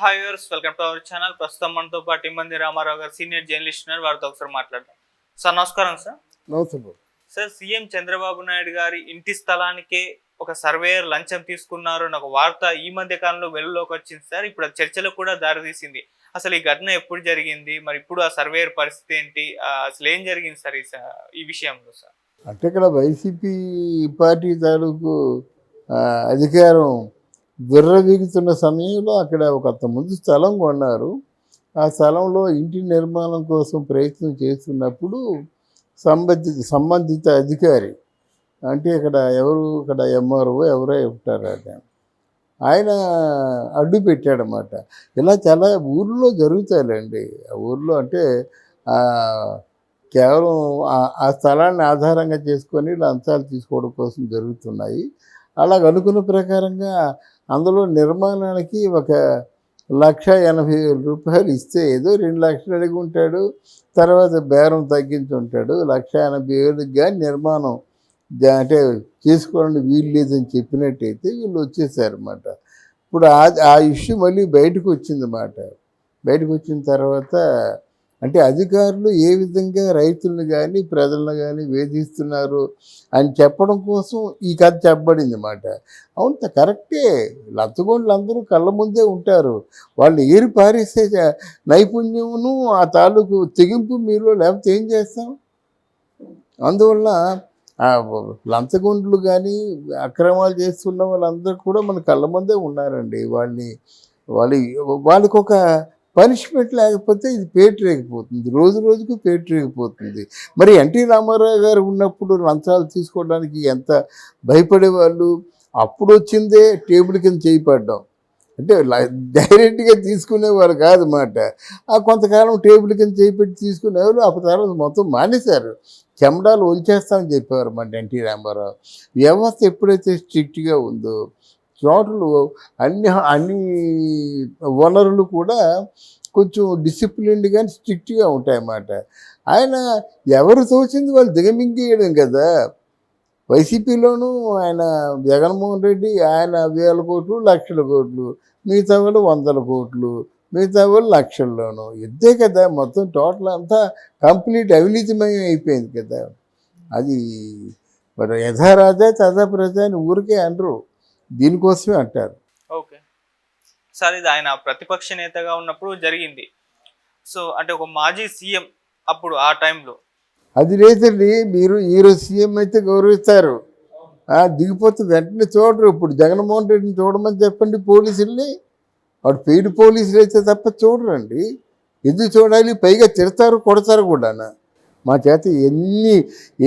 Hi welcome to our channel ప్రస్తుతం మనతో పాటు ఇమ్మంది రామారావు గారు సీనియర్ జర్నలిస్ట్ ఉన్నారు. వారితో ఒకసారి మాట్లాడదాం. సార్ నమస్కారం సార్ నమస్తే బాబు. సార్ సీఎం చంద్రబాబు నాయుడు గారి ఇంటి స్థలానికే ఒక సర్వేయర్ లంచం తీసుకున్నారు అని ఒక వార్త ఈ మధ్య కాలంలో వెలుగులోకి వచ్చింది సార్ ఇప్పుడు చర్చలకు కూడా దారితీసింది. అసలు ఈ ఘటన ఎప్పుడు జరిగింది? మరి ఇప్పుడు ఆ సర్వేయర్ పరిస్థితి ఏంటి? అసలు ఏం జరిగింది సార్ ఈ విషయంలో సార్ అంటే ఇక్కడ వైసీపీ పార్టీ తాలూకు అధికారం విర్రవీగుతున్న సమయంలో అక్కడ ఒక అంత ముందు స్థలం కొన్నారు. ఆ స్థలంలో ఇంటి నిర్మాణం కోసం ప్రయత్నం చేస్తున్నప్పుడు సంబంధిత సంబంధిత అధికారి అంటే ఇక్కడ ఎవరు ఇక్కడ ఎంఆర్ఓ ఎవరో ఉంటారు ఆయన. ఆయన అడ్డు పెట్టాడనమాట ఇలా చాలా ఊర్లో జరుగుతాయండి ఆ ఊర్లో అంటే కేవలం ఆ- స్థలాన్ని ఆధారంగా చేసుకొని లంచాలు తీసుకోవడం కోసం జరుగుతున్నాయి. అలా అనుకున్న ప్రకారంగా అందులో నిర్మాణానికి ఒక లక్ష ఎనభై వేల రూపాయలు ఇస్తే ఏదో రెండు లక్షలు అడిగి ఉంటాడు తర్వాత బేరం తగ్గించి ఉంటాడు. లక్ష ఎనభై వేలకు కానీ నిర్మాణం అంటే చేసుకోవాలని వీలు లేదని చెప్పినట్టయితే వీళ్ళు వచ్చేసారన్నమాట. ఇప్పుడు ఆ ఆ ఇష్యూ మళ్ళీ బయటకు వచ్చిందన్నమాట. బయటకు వచ్చిన తర్వాత అంటే అధికారులు ఏ విధంగా రైతులను కానీ ప్రజలను కానీ వేధిస్తున్నారు అని చెప్పడం కోసం ఈ కథ చెప్పబడింది అన్నమాట అవును కరెక్టే. లచ్చగొండలు అందరూ కళ్ళ ముందే ఉంటారు. వాళ్ళు ఏరి పారేసే నైపుణ్యమును ఆ తాలూకు తెగింపు మీరు లేకపోతే ఏం చేస్తాం? అందువల్ల ఆ కానీ అక్రమాలు చేస్తున్న వాళ్ళందరూ కూడా మన కళ్ళ ముందే ఉన్నారండి. వాళ్ళని వాళ్ళ వాళ్ళకి ఒక పనిష్మెంట్ లేకపోతే ఇది పేటరేగిపోతుంది రోజు రోజుకు పేటరేగిపోతుంది మరి ఎన్టీ రామారావు గారు ఉన్నప్పుడు లంచాలు తీసుకోవడానికి ఎంత భయపడేవాళ్ళు? అప్పుడు వచ్చిందే టేబుల్ కింద చేయిపడ్డాం అంటే డైరెక్ట్గా తీసుకునేవారు కాదన్నమాట ఆ కొంతకాలం టేబుల్ కింద చేపెట్టి తీసుకునేవారు ఆ తర్వాత మొత్తం మానేశారు. చెమడాలు ఒలిచేస్తామని చెప్పేవారు అన్నమాట ఎన్టీ రామారావు. వ్యవస్థ ఎప్పుడైతే స్ట్రిక్ట్గా ఉందో చోటలు అన్ని అన్ని వనరులు కూడా కొంచెం డిసిప్లిన్డ్గా స్ట్రిక్ట్గా ఉంటాయన్నమాట. ఆయన ఎవరు తోచింది వాళ్ళు దిగమింగేయడం కదా. వైసీపీలోనూ ఆయన జగన్మోహన్ రెడ్డి ఆయన వేల కోట్లు లక్షల కోట్లు మిగతా వాళ్ళు వందల కోట్లు మిగతా వాళ్ళు లక్షల్లోనూ. ఇద్దే కదా మొత్తం టోటల్ అంతా కంప్లీట్ అవినీతిమయం అయిపోయింది కదా. అది మరి యథారాజా తథా ప్రజా అని ఊరికే అనరు. దీనికోసమే అంటారు. ఓకే. సార్ ఇది ఆయన ప్రతిపక్ష నేతగా ఉన్నప్పుడు జరిగింది. సో అంటే ఒక మాజీ సీఎం అప్పుడు ఆ టైంలో. అది లేదండి మీరు ఈరోజు సీఎం అయితే గౌరవిస్తారు. దిగిపోతే వెంటనే చూడరు. ఇప్పుడు జగన్మోహన్ రెడ్డిని చూడమని చెప్పండి పోలీసుల్ని. వాడు పెయిడ్ పోలీసులు అయితే తప్ప చూడరండి. ఎందుకు చూడాలి? పైగా తిడతారు కొడతారు కూడా మా చేత ఎన్ని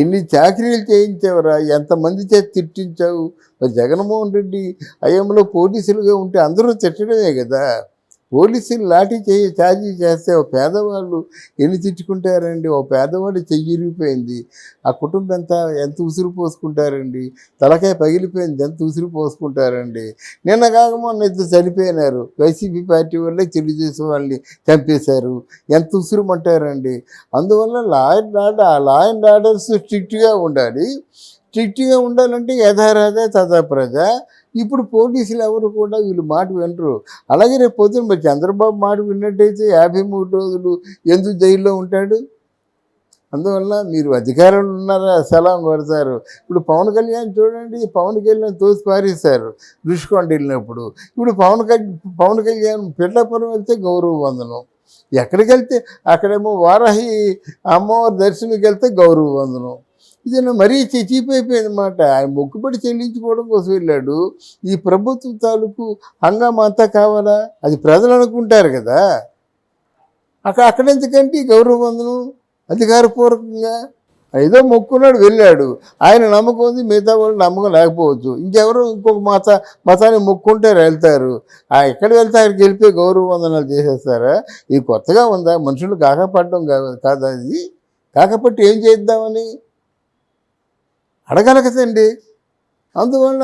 ఎన్ని చాకరీలు చేయించావురా? ఎంతమంది చేత తిట్టించావు? మరి జగన్మోహన్ రెడ్డి అయ్యంలో పోలీసులుగా ఉంటే అందరూ తిట్టడమే కదా. పోలీసులు లాఠీ చేయి ఛార్జీ చేస్తే ఒక పేదవాళ్ళు ఎన్ని తిట్టుకుంటారండి? ఓ పేదవాడు చెయ్యిరిగిపోయింది ఆ కుటుంబం ఎంత ఎంత ఉసురు పోసుకుంటారండి? తలకాయ పగిలిపోయింది ఎంత ఉసురు పోసుకుంటారండి? నిన్న కాక మొన్న ఇద్దరు చనిపోయినారు. వైసీపీ పార్టీ వాళ్ళే తెలుగుదేశం వాళ్ళని చంపేశారు. ఎంత ఉసురుమంటారండి? అందువల్ల లా అండ్ ఆర్డర్ ఆ లా అండ్ ఆర్డర్స్ స్ట్రిక్ట్గా ఉండాలి. స్ట్రిక్ట్గా ఉండాలంటే యథారాధ తథా ప్రజ ఇప్పుడు పోలీసులు ఎవరు కూడా వీళ్ళు మాట వినరు. అలాగే రేపు పొద్దున మరి చంద్రబాబు మాట విన్నట్టయితే యాభై మూడు రోజులు ఎందుకు జైల్లో ఉంటాడు? అందువల్ల మీరు అధికారంలో ఉన్నారా? సలాం కొడతారు. ఇప్పుడు పవన్ కళ్యాణ్ చూడండి పవన్ కళ్యాణ్ తోసి పారేశారు. రుషికొండ వెళ్ళినప్పుడు. ఇప్పుడు పవన్ కళ్యాణ్ పవన్ కళ్యాణ్ పిల్లపురం వెళ్తే గౌరవ వందనం. ఎక్కడికి వెళ్తే అక్కడేమో వారాహి అమ్మవారి దర్శనంకి వెళ్తే గౌరవ వందనం. ఇది మరీ చీప్ అయిపోయింది అనమాట ఆయన మొక్కుబడి చెల్లించుకోవడం కోసం వెళ్ళాడు. ఈ ప్రభుత్వం తాలూకు హంగామా అంతా కావాలా? అది ప్రజలు అనుకుంటారు కదా. అక్కడ అక్కడెందుకంటే ఎందుకంటే గౌరవ వందనం అధికారపూర్వకంగా ఏదో మొక్కున్నాడు వెళ్ళాడు. ఆయన నమ్మకం ఉంది మిగతా వాళ్ళు నమ్మకం లేకపోవచ్చు. ఇంకెవరు ఇంకొక మత మతాన్ని మొక్కుంటే వెళ్తారు. ఆ ఎక్కడ వెళ్తే అక్కడికి వెళ్ళిపోయి గౌరవ వందనాలు చేసేస్తారా? ఇది కొత్తగా ఉందా? మనుషులు కాకపడడం కాదు కాదా అది కాకపోతే ఏం చేద్దామని? అడగలగదండి అందువల్ల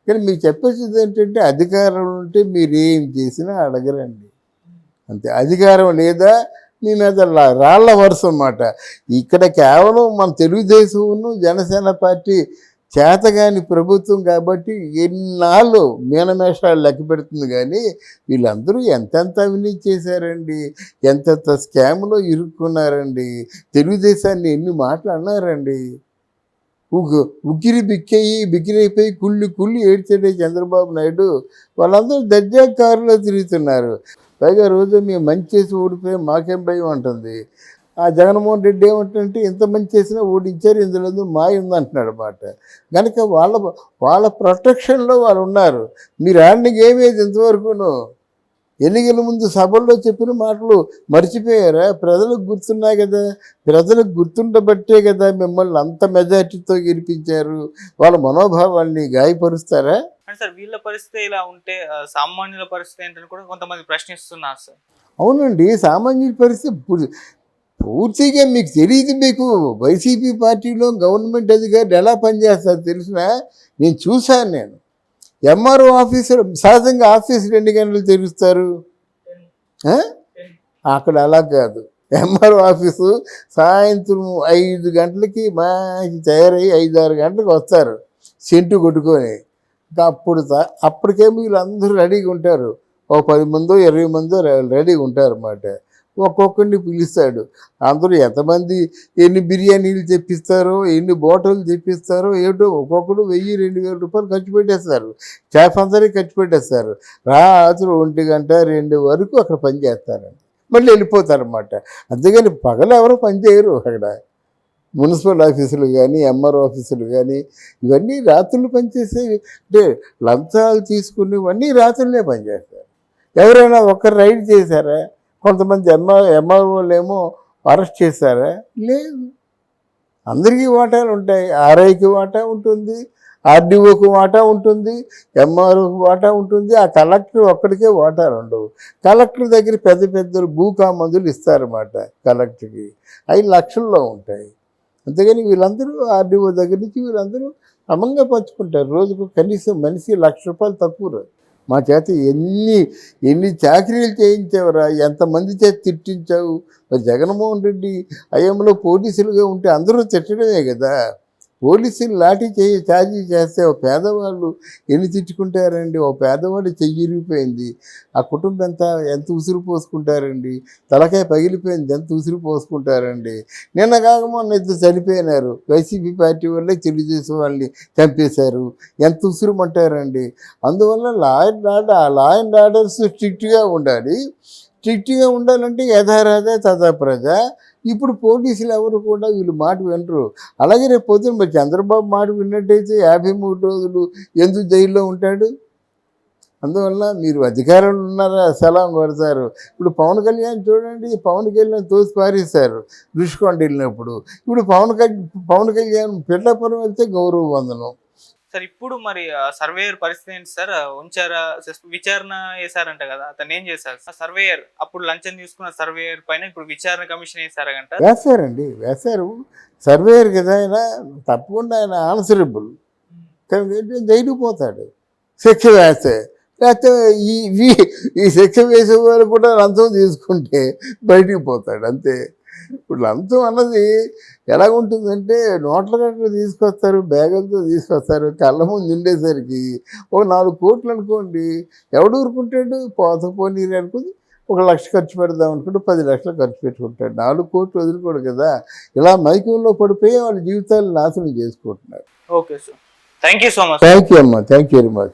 ఇక్కడ మీకు చెప్పేది ఏంటంటే అధికారం ఉంటే మీరేం చేసినా అడగరండి. అంతే. అధికారం లేదా మీ మీద రాళ్ళ వరుస అన్నమాట. ఇక్కడ కేవలం మన తెలుగుదేశం జనసేన పార్టీ చేతగాని ప్రభుత్వం కాబట్టి ఎన్నాళ్ళు మీనమేషాలు లెక్క పెడుతుంది కానీ వీళ్ళందరూ ఎంతెంత అవినీతి చేశారండి? ఎంతెంత స్కామ్లో ఇరుక్కున్నారండి? తెలుగుదేశాన్ని ఎన్ని మాట్లాడినారండి ఉక్కిరి బిక్కయి బిక్కిరైపోయి కుళ్ళు కుళ్ళి ఏడ్చాడే చంద్రబాబు నాయుడు. వాళ్ళందరూ దర్జా కారులో తిరుగుతున్నారు. పైగా రోజు మేము మంచి చేసి ఓడిపోయి మాకేం భయం ఉంటుంది ఆ జగన్మోహన్ రెడ్డి ఏమంటుంటే ఎంత మంచి చేసినా ఓడించారు ఇందులో మాయ ఉందంటున్నాడు అనమాట కనుక వాళ్ళ వాళ్ళ ప్రొటెక్షన్లో వాళ్ళు ఉన్నారు. మీరు ఆడికి ఏమేది ఇంతవరకును? ఎన్నికల ముందు సభల్లో చెప్పిన మాటలు మర్చిపోయారా? ప్రజలకు గుర్తున్నాయి కదా. ప్రజలకు గుర్తుండబట్టే కదా మిమ్మల్ని అంత మెజార్టీతో గెలిపించారు. వాళ్ళ మనోభావాల్ని గాయపరుస్తారా? అంటే సార్ వీళ్ళ పరిస్థితి ఇలా ఉంటే సామాన్యుల పరిస్థితి ఏంటని కూడా కొంతమంది ప్రశ్నిస్తున్నారు సార్. అవునండి సామాన్యుల పరిస్థితి పూర్తిగా మీకు తెలియదు మీకు. వైసీపీ పార్టీలో గవర్నమెంట్ అధికారులు ఎలా పనిచేస్తారు తెలిసిన? నేను చూశాను నేను. ఎంఆర్ఓ ఆఫీసర్ సహజంగా ఆఫీసులు ఎన్ని గంటలు తెరుస్తారు. అక్కడ అలా కాదు. ఎంఆర్ఓ ఆఫీసు సాయంత్రం ఐదు గంటలకి మంచి తయారయ్యి ఐదు ఆరు గంటలకు వస్తారు. సెంటు కొట్టుకొని. అప్పుడు అప్పటికే మీరు వీళ్ళందరూ రెడీగా ఉంటారు. ఓ పది మందో ఇరవై మందో రెడీగా ఉంటారు అన్నమాట ఒక్కొక్కరిని పిలుస్తాడు. అందరూ ఎంతమంది ఎన్ని బిర్యానీలు తెప్పిస్తారో ఎన్ని బాటిల్ తెప్పిస్తారో ఏమిటో ఒక్కొక్కరు వెయ్యి రెండు వేల రూపాయలు ఖర్చు పెట్టేస్తారు. చేప అందరికీ ఖర్చు పెట్టేస్తారు. రాత్రి ఒంటి గంట రెండు వరకు అక్కడ పని చేస్తారండి. మళ్ళీ వెళ్ళిపోతారనమాట అంతేగాని పగలు ఎవరు పని చేయరు అక్కడ. మున్సిపల్ ఆఫీసులు కానీ ఎంఆర్ఓ ఆఫీసులు కానీ ఇవన్నీ రాత్రులు పనిచేసేవి అంటే లంచాలు తీసుకునేవన్నీ రాత్రులే పనిచేస్తారు ఎవరైనా ఒక్కరు రైడ్ చేశారా? కొంతమంది ఎంఆర్ ఎంఆర్ఓలు ఏమో అరెస్ట్ చేశారా? లేదు. అందరికీ వాటాలు ఉంటాయి. ఆర్ఐకి వాటా ఉంటుంది ఆర్డీఓకి వాటా ఉంటుంది ఎంఆర్ఓకి వాటా ఉంటుంది. ఆ కలెక్టర్ ఒక్కడికే వాటాలు ఉండవు. కలెక్టర్ దగ్గర పెద్ద పెద్ద భూకా మందులు ఇస్తారన్నమాట కలెక్టర్కి. అవి లక్షల్లో ఉంటాయి. అంతేగాని వీళ్ళందరూ ఆర్డీఓ దగ్గర నుంచి వీళ్ళందరూ క్రమంగా పంచుకుంటారు. రోజుకు కనీసం మనిషి లక్ష రూపాయలు తక్కువ మా చేత ఎన్ని ఎన్ని చాకరీలు చేయించావురా? ఎంతమంది చేత తిట్టించావు? జగన్మోహన్ రెడ్డి అయ్యంలో పోలీసులుగా ఉంటే అందరూ తిట్టడమే కదా. పోలీసులు లాఠీ చేయి ఛార్జీ చేస్తే ఓ పేదవాళ్ళు ఎన్ని తిట్టుకుంటారండి? ఓ పేదవాడు చెయ్యి విరిగిపోయింది ఆ కుటుంబం ఎంత ఎంత ఉసురు పోసుకుంటారండి? తలకాయ పగిలిపోయింది ఎంత ఉసురు పోసుకుంటారండి? నిన్న కాక మొన్న ఇద్దరు చనిపోయినారు. వైసీపీ పార్టీ వల్లే తెలుగుదేశం వాళ్ళని చంపేశారు. ఎంత ఉసురుమంటారండి అందువల్ల లా అండ్ ఆర్డర్ ఆ లా అండ్ ఆర్డర్స్ స్ట్రిక్ట్గా ఉండాలి. స్ట్రిక్ట్గా ఉండాలంటే యథారాధ తథా ప్రజ ఇప్పుడు పోలీసులు ఎవరు కూడా వీళ్ళు మాట వినరు. అలాగే రేపు పొద్దున మరి చంద్రబాబు మాట విన్నట్టయితే యాభై మూడు రోజులు ఎందుకు జైల్లో ఉంటాడు? అందువల్ల మీరు అధికారంలో ఉన్నారా? సలాం కొడతారు. ఇప్పుడు పవన్ కళ్యాణ్ చూడండి పవన్ కళ్యాణ్ తోసి పారేశారు. రుషికొండ వెళ్ళినప్పుడు. ఇప్పుడు పవన్ కళ్యాణ్ పవన్ కళ్యాణ్ పిల్లపురం వెళ్తే గౌరవ వందనం. సార్ ఇప్పుడు మరి సర్వేయర్ పరిస్థితి ఏంటి సార్? ఉంచారా? విచారణ వేశారంట కదా అతను ఏం చేశారు? సర్వేయర్ అప్పుడు లంచం తీసుకున్న సర్వేయర్ పైన ఇప్పుడు విచారణ కమిషన్ వేశారంట వేశారండి వేశారు. సర్వేయర్ కదా ఆయన తప్పకుండా ఆయన ఆన్సరబుల్. జైలు పోతాడు. శిక్ష వేస్తే లేకపోతే ఈ ఈ- ఈ శిక్ష వేసే వాళ్ళు కూడా లంచం తీసుకుంటే బయటికి పోతాడు అంతే. ఇప్పుడు లంచం అన్నది ఎలా ఉంటుందంటే నోట్ల కట్టలు తీసుకొస్తారు బ్యాగులతో తీసుకొస్తారు కళ్ళ ముందు ఉండేసరికి ఒక నాలుగు కోట్లు అనుకోండి ఎవడు ఊరుకుంటాడు? పోత పోనీరు అనుకుని ఒక లక్ష ఖర్చు పెడదాం అనుకుంటే పది లక్షలు ఖర్చు పెట్టుకుంటాడు. నాలుగు కోట్లు వదులుకోడు కదా ఇలా మైకంలో పడిపోయి వాళ్ళ జీవితాలు నాశనం చేసుకుంటున్నారు. Okay sir. Thank you so much thank you అమ్మా. Thank you very much